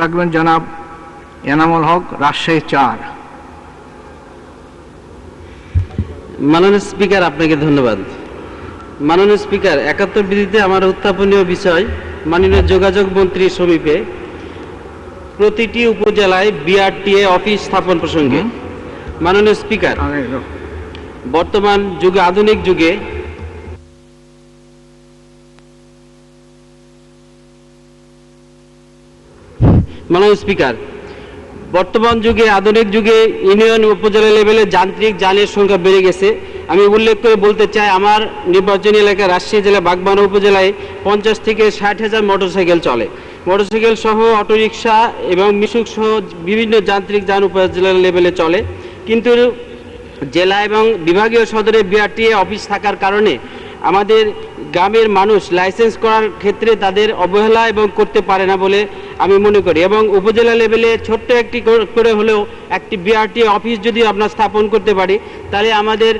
রাখবেন জনাব এনামুল হক রাজশাহী চার। মাননীয় স্পিকার আপনাকে ধন্যবাদ। মাননীয় স্পিকার একাত্তর বিধিতে আমার উত্থাপনীয় বিষয় মাননীয় যোগাযোগ মন্ত্রীর সমীপে প্রতিটি উপজেলায় বিআরটিএ অফিস স্থাপন প্রসঙ্গে। মাননীয় স্পিকার বর্তমান যুগে আধুনিক যুগে মাননীয় স্পিকার, বর্তমান যুগে, আধুনিক যুগে ইউনিয়ন উপজেলা লেভেলে যান্ত্রিক যানের সংখ্যা বেড়ে গেছে। আমি উল্লেখ করে বলতে চাই, আমার নির্বাচনী এলাকা রাজশাহী জেলা, বাগবান উপজেলায় পঞ্চাশ থেকে ষাট হাজার মোটরসাইকেল চলে। মোটরসাইকেল সহ অটোরিকশা এবং মিশুক সহ বিভিন্ন যান্ত্রিক যান উপজেলা লেভেলে চলে। কিন্তু জেলা এবং বিভাগীয় সদরে বিআরটিএ অফিস থাকার কারণে আমাদের গ্রামের মানুষ লাইসেন্স করার ক্ষেত্রে তাদের অবহেলা এবং করতে পারে না বলে আমি মনে করি। এবং উপজেলা লেভেলে ছোট্ট একটি করে হলেও একটি বিআরটি অফিস যদি আমরা স্থাপন করতে পারি, তাহলে আমাদের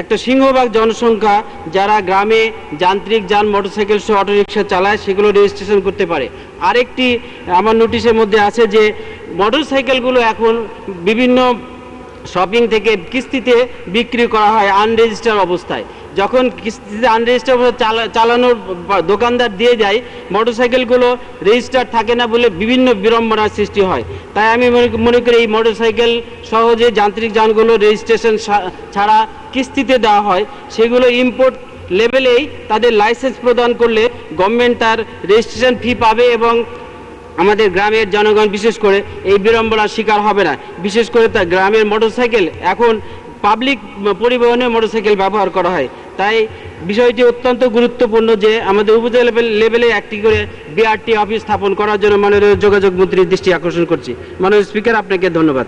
একটা সিংহভাগ জনসংখ্যা যারা গ্রামে যান্ত্রিক যান, মোটরসাইকেল সহ অটোরিকশা চালায়, সেগুলো রেজিস্ট্রেশন করতে পারে। আরেকটি আমার নোটিশের মধ্যে আছে যে, মোটরসাইকেলগুলো এখন বিভিন্ন শপিং থেকে কিস্তিতে বিক্রি করা হয় আনরেজিস্টার অবস্থায়। যখন কিস্তিতে আনরেজিস্টার চালা- চালানোর দোকানদার দিয়ে যায় মোটরসাইকেলগুলো রেজিস্টার থাকে না বলে বিভিন্ন বিড়ম্বনার সৃষ্টি হয়। তাই আমি মনে- করি এই মোটরসাইকেল সহজে যান্ত্রিক যানগুলো রেজিস্ট্রেশন ছাড়া কিস্তিতে দেওয়া হয়। সেগুলো ইম্পোর্ট লেভেলেই তাদের লাইসেন্স প্রদান করলে গভর্নমেন্ট তার রেজিস্ট্রেশন ফি পাবে এবং আমাদের গ্রামের জনগণ বিশেষ করে এই বিড়ম্বনার শিকার হবে না। বিশেষ করে তা গ্রামের মোটরসাইকেল এখন পাবলিক পরিবহনে মোটরসাইকেল ব্যবহার করা হয়। তাই বিষয়টি অত্যন্ত গুরুত্বপূর্ণ যে আমাদের উপজেলা লেভেলে একটি করে বিআরটি অফিস স্থাপন করার জন্য মাননীয় যোগাযোগ মন্ত্রীর দৃষ্টি আকর্ষণ করছি। মাননীয় স্পিকার, আপনাকে ধন্যবাদ।